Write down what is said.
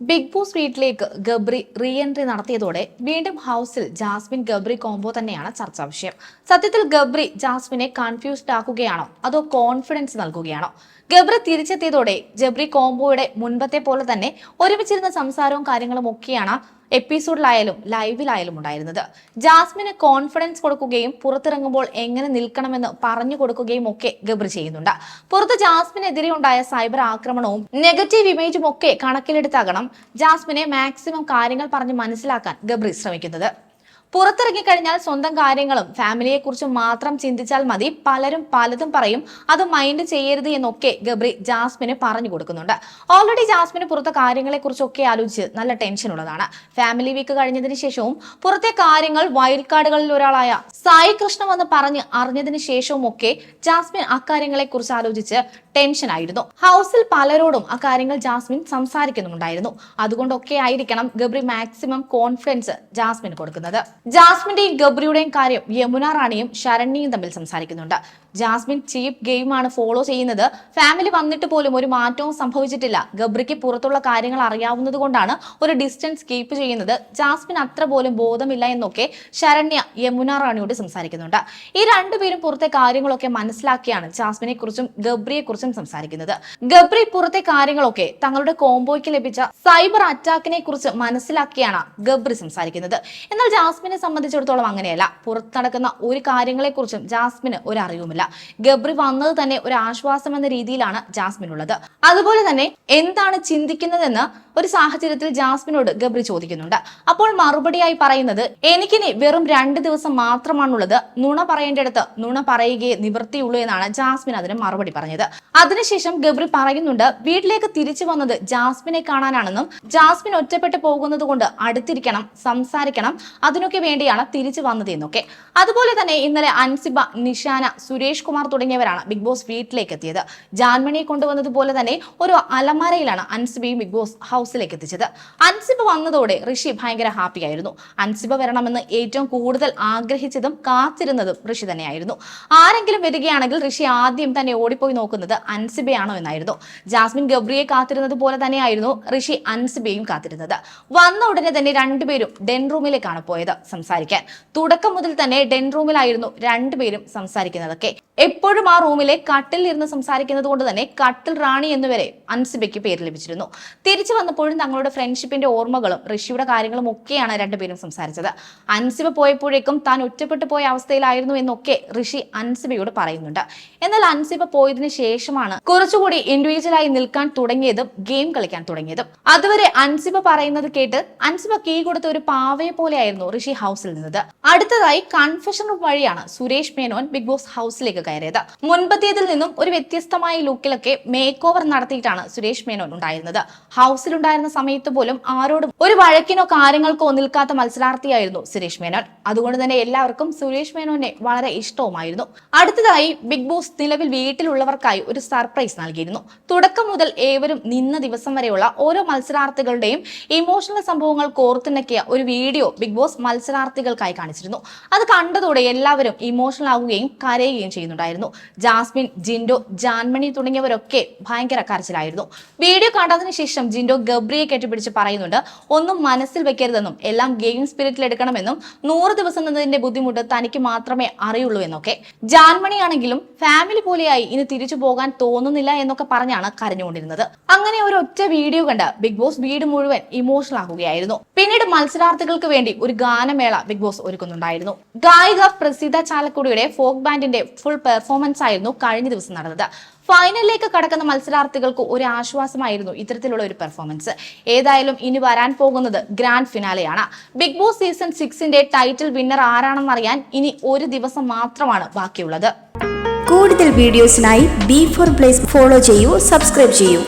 Big boss വീട്ടിലേക്ക് Gabri re entry നടത്തിയതോടെ വീണ്ടും ഹൗസിൽ ജാസ്മിൻ ഗബ്രി കോംബോ തന്നെയാണ് ചർച്ചാ വിഷയം. സത്യത്തിൽ ഗബ്രി ജാസ്മിനെ കൺഫ്യൂസ്ഡ് ആക്കുകയാണോ? അതോ കോൺഫിഡൻസ് നൽകുകയാണോ? ഗബ്രി തിരിച്ചെത്തിയതോടെ ജബ്രി കോംബോയുടെ മുൻപത്തെ പോലെ തന്നെ ഒരുമിച്ചിരുന്ന സംസാരവും കാര്യങ്ങളും ഒക്കെയാണ് എപ്പിസോഡിലായാലും ലൈവിലായാലും ഉണ്ടായിരുന്നത്. ജാസ്മിന് കോൺഫിഡൻസ് കൊടുക്കുകയും പുറത്തിറങ്ങുമ്പോൾ എങ്ങനെ നിൽക്കണമെന്ന് പറഞ്ഞു കൊടുക്കുകയും ഒക്കെ ഗബ്രി ചെയ്യുന്നുണ്ട്. പുറത്ത് ജാസ്മിനെതിരെ ഉണ്ടായ സൈബർ ആക്രമണവും നെഗറ്റീവ് ഇമേജും ഒക്കെ കണക്കിലെടുത്താകണം ജാസ്മിനെ മാക്സിമം കാര്യങ്ങൾ പറഞ്ഞ് മനസ്സിലാക്കാൻ ഗബ്രി ശ്രമിക്കുന്നത്. പുറത്തിറങ്ങിക്കഴിഞ്ഞാൽ സ്വന്തം കാര്യങ്ങളും ഫാമിലിയെ കുറിച്ചും മാത്രം ചിന്തിച്ചാൽ മതി. പലരും പലതും പറയും. അത് മൈൻഡ് ചെയ്യരുത് എന്നൊക്കെ ഗബ്രി ജാസ്മിന് പറഞ്ഞു കൊടുക്കുന്നുണ്ട്. ഓൾറെഡി ജാസ്മിന് പുറത്തെ കാര്യങ്ങളെ കുറിച്ചൊക്കെ ആലോചിച്ച് നല്ല ടെൻഷൻ ഉള്ളതാണ്. ഫാമിലി വീക്ക് കഴിഞ്ഞതിന് ശേഷവും പുറത്തെ കാര്യങ്ങൾ വൈൽഡ് കാർഡുകളിൽ ഒരാളായ സായി കൃഷ്ണ വന്ന് പറഞ്ഞ് അറിഞ്ഞതിന് ശേഷവും ഒക്കെ ജാസ്മിൻ അക്കാര്യങ്ങളെക്കുറിച്ച് ആലോചിച്ച് ടെൻഷൻ ആയിരുന്നു. ഹൗസിൽ പലരോടും അക്കാര്യങ്ങൾ ജാസ്മിൻ സംസാരിക്കുന്നുണ്ടായിരുന്നു അതുകൊണ്ടൊക്കെ ആയിരിക്കണം ഗബ്രി മാക്സിമം കോൺഫിഡൻസ് ജാസ്മിന് കൊടുക്കുന്നത്. ജാസ്മിന്റെയും ഗബ്രിയുടെയും കാര്യം യമുന റാണിയും ശരണ്യയും തമ്മിൽ സംസാരിക്കുന്നുണ്ട്. ജാസ്മിൻ ചീപ്പ് ഗെയിമാണ് ഫോളോ ചെയ്യുന്നത്. ഫാമിലി വന്നിട്ട് പോലും ഒരു മാറ്റവും സംഭവിച്ചിട്ടില്ല. ഗബ്രിക്ക് പുറത്തുള്ള കാര്യങ്ങൾ അറിയാവുന്നത് കൊണ്ടാണ് ഒരു ഡിസ്റ്റൻസ് കീപ്പ് ചെയ്യുന്നത്. ജാസ്മിൻ അത്ര പോലും ബോധമില്ല എന്നൊക്കെ ശരണ്യ യമുന റാണിയോട് സംസാരിക്കുന്നുണ്ട്. ഈ രണ്ടുപേരും പുറത്തെ കാര്യങ്ങളൊക്കെ മനസ്സിലാക്കിയാണ് ജാസ്മിനെ കുറിച്ചും ഗബ്രിയെ കുറിച്ചും സംസാരിക്കുന്നത്. ഗബ്രി പുറത്തെ കാര്യങ്ങളൊക്കെ തങ്ങളുടെ കോംബോയ്ക്ക് ലഭിച്ച സൈബർ അറ്റാക്കിനെ കുറിച്ച് മനസ്സിലാക്കിയാണ് ഗബ്രി സംസാരിക്കുന്നത്. എന്നാൽ ജാസ്മിനെ സംബന്ധിച്ചിടത്തോളം അങ്ങനെയല്ല. പുറത്ത് നടക്കുന്ന ഒരു കാര്യങ്ങളെക്കുറിച്ചും ജാസ്മിന് ഒരു അറിവുമില്ല. ഗബ്രി വന്നത് തന്നെ ഒരു ആശ്വാസം എന്ന രീതിയിലാണ് ജാസ്മിൻ ഉള്ളത് അതുപോലെ തന്നെ എന്താണ് ചിന്തിക്കുന്നതെന്ന് ഒരു സാഹചര്യത്തിൽ ജാസ്മിനോട് ഗബ്രി ചോദിക്കുന്നുണ്ട്. അപ്പോൾ മറുപടിയായി പറയുന്നത് എനിക്കിനി വെറും രണ്ട് ദിവസം മാത്രമാണുള്ളത്. നുണ പറയേണ്ടടുത്ത് നുണ പറയുകയെ നിവൃത്തിയുള്ളൂ എന്നാണ് ജാസ്മിൻ അതിന് മറുപടി പറഞ്ഞത്. അതിനുശേഷം ഗബ്രി പറയുന്നുണ്ട് വീട്ടിലേക്ക് തിരിച്ചു വന്നത് ജാസ്മിനെ കാണാനാണെന്നും ജാസ്മിൻ ഒറ്റപ്പെട്ടു പോകുന്നത് കൊണ്ട് അടുത്തിരിക്കണം സംസാരിക്കണം അതിനൊക്കെ വേണ്ടിയാണ് തിരിച്ചു വന്നത് എന്നൊക്കെ. അതുപോലെ തന്നെ ഇന്നലെ അൻസിബ നിഷാന സുരേഷ് കുമാർ തുടങ്ങിയവരാണ് ബിഗ് ബോസ് വീട്ടിലേക്ക് എത്തിയത്. ജാൻമണിയെ കൊണ്ടുവന്നതുപോലെ തന്നെ ഒരു അലമാരയിലാണ് അൻസിബയും ബിഗ് ബോസ് ഹൗസിലേക്ക് എത്തിച്ചത് അൻസിബ വന്നതോടെ ഋഷി ഭയങ്കര ഹാപ്പി ആയിരുന്നു അൻസിബ വരണമെന്ന് ഏറ്റവും കൂടുതൽ ആഗ്രഹിച്ചതും കാത്തിരുന്നതും ഋഷി തന്നെയായിരുന്നു. ആരെങ്കിലും വരികയാണെങ്കിൽ ഋഷി ആദ്യം തന്നെ ഓടിപ്പോയി നോക്കുന്നത് അൻസിബയാണോ എന്നായിരുന്നു. ജാസ്മിൻ ഗബ്രിയെ കാത്തിരുന്നത് പോലെ തന്നെയായിരുന്നു ഋഷി അൻസിബയും കാത്തിരുന്നത്. വന്ന ഉടനെ തന്നെ രണ്ടുപേരും ഡെൻ റൂമിലേക്കാണ് പോയത് സംസാരിക്കാൻ. തുടക്കം മുതൽ തന്നെ ഡെൻ റൂമിലായിരുന്നു രണ്ടുപേരും സംസാരിക്കുന്നതൊക്കെ. എപ്പോഴും ആ റൂമിലെ കട്ടിൽ ഇരുന്ന് സംസാരിക്കുന്നത് കൊണ്ട് തന്നെ കട്ടിൽ റാണി എന്നുവരെ അൻസിബയ്ക്ക് പേര് ലഭിച്ചിരുന്നു. തിരിച്ചു വന്നപ്പോഴും തങ്ങളുടെ ഫ്രണ്ട്ഷിപ്പിന്റെ ഓർമ്മകളും ഋഷിയുടെ കാര്യങ്ങളും ഒക്കെയാണ് രണ്ടുപേരും സംസാരിച്ചത്. അൻസിബ പോയപ്പോഴേക്കും താൻ ഒറ്റപ്പെട്ടു പോയ അവസ്ഥയിലായിരുന്നു എന്നൊക്കെ ഋഷി അൻസിബയോട് പറയുന്നുണ്ട്. എന്നാൽ അൻസിബ പോയതിന് ശേഷമാണ് കുറച്ചുകൂടി ഇൻഡിവിജ്വലായി നിൽക്കാൻ തുടങ്ങിയതും ഗെയിം കളിക്കാൻ തുടങ്ങിയതും. അതുവരെ അൻസിബ പറയുന്നത് കേട്ട് അൻസിബ കീ കൊടുത്ത ഒരു പാവയെ പോലെയായിരുന്നു ഋഷി ഹൗസിൽ നിന്നത്. അടുത്തതായി കൺഫെഷൻ വഴിയാണ് സുരേഷ് മേനോൻ ബിഗ് ബോസ് ഹൗസിലേക്ക് കയറിയത്. മുൻപത്തേതിൽ നിന്നും ഒരു വ്യത്യസ്തമായ ലുക്കിലൊക്കെ മേക്ക് ഓവർ നടത്തിയിട്ടാണ് സുരേഷ് മേനോൻ ഉണ്ടായിരുന്നത്. ഹൗസിലുണ്ടായിരുന്ന സമയത്ത് പോലും ആരോടും ഒരു വഴക്കിനോ കാര്യങ്ങൾക്കോ നിൽക്കാത്ത മത്സരാർത്ഥിയായിരുന്നു സുരേഷ് മേനോൻ. അതുകൊണ്ട് തന്നെ എല്ലാവർക്കും സുരേഷ് മേനോനെ വളരെ ഇഷ്ടവുമായിരുന്നു. അടുത്തതായി ബിഗ് ബോസ് നിലവിൽ വീട്ടിലുള്ളവർക്കായി ഒരു സർപ്രൈസ് നൽകിയിരുന്നു. തുടക്കം മുതൽ ഏവരും നിന്ന ദിവസം വരെയുള്ള ഓരോ മത്സരാർത്ഥികളുടെയും ഇമോഷണൽ സംഭവങ്ങൾ കോർത്തിണക്കിയ ഒരു വീഡിയോ ബിഗ് ബോസ് മത്സരാർത്ഥികൾക്കായി കാണിച്ചിരുന്നു. അത് കണ്ടതോടെ എല്ലാവരും ഇമോഷണൽ ആവുകയും കരയുകയും ചെയ്യുന്നുണ്ടായിരുന്നു. ജാസ്മിൻ ജിൻഡോ ജാൻമണി തുടങ്ങിയവരൊക്കെ ഭയങ്കര കരച്ചിലായിരുന്നു. വീഡിയോ കണ്ടതിന് ശേഷം ജിൻഡോ ഗബ്രിയെ കെട്ടിപ്പിടിച്ച് പറയുന്നുണ്ട് ഒന്നും മനസ്സിൽ വെക്കരുതെന്നും എല്ലാം ഗെയിം സ്പിരിറ്റിൽ എടുക്കണമെന്നും നൂറ് ദിവസം നിന്നതിന്റെ ബുദ്ധിമുട്ട് തനിക്ക് മാത്രമേ അറിയുള്ളൂ എന്നൊക്കെ. ജാൻമണിയാണെങ്കിലും ഫാമിലി പോലെയായി ഇനി തിരിച്ചു പോകാൻ തോന്നുന്നില്ല എന്നൊക്കെ പറഞ്ഞാണ് കരഞ്ഞുകൊണ്ടിരുന്നത്. അങ്ങനെ ഒരു ഒറ്റ വീഡിയോ കണ്ട് ബിഗ് ബോസ് വീട് മുഴുവൻ ഇമോഷണൽ ആകുകയായിരുന്നു. പിന്നീട് മത്സരാർത്ഥികൾക്ക് വേണ്ടി ഒരു ഗാനമേള ബിഗ് ബോസ് ഒരുക്കുന്നുണ്ടായിരുന്നു. ഗായിക പ്രസിദ്ധ ചാലക്കുടിയുടെ ഫോക്ക് ബാൻഡിന്റെ ഫുൾ പെർഫോമൻസ് ആയിരുന്നു കഴിഞ്ഞ ദിവസം നടന്നത്. ഫൈനലിലേക്ക് കടക്കുന്ന മത്സരാർത്ഥികൾക്ക് ഒരു ആശ്വാസമായിരുന്നു ഇത്തരത്തിലുള്ള ഒരു പെർഫോമൻസ് ഏതായാലും ഇനി വരാൻ പോകുന്നത് ഗ്രാൻഡ് ഫിനാലെയാണ് ബിഗ് ബോസ് സീസൺ സിക്സിന്റെ ടൈറ്റിൽ വിന്നർ ആരാണെന്ന് അറിയാൻ ഇനി ഒരു ദിവസം മാത്രമാണ് ബാക്കിയുള്ളത്. കൂടുതൽ വീഡിയോസിനായി ബി ഫോർ പ്ലേസ് ഫോളോ ചെയ്യൂ സബ്സ്ക്രൈബ് ചെയ്യൂ.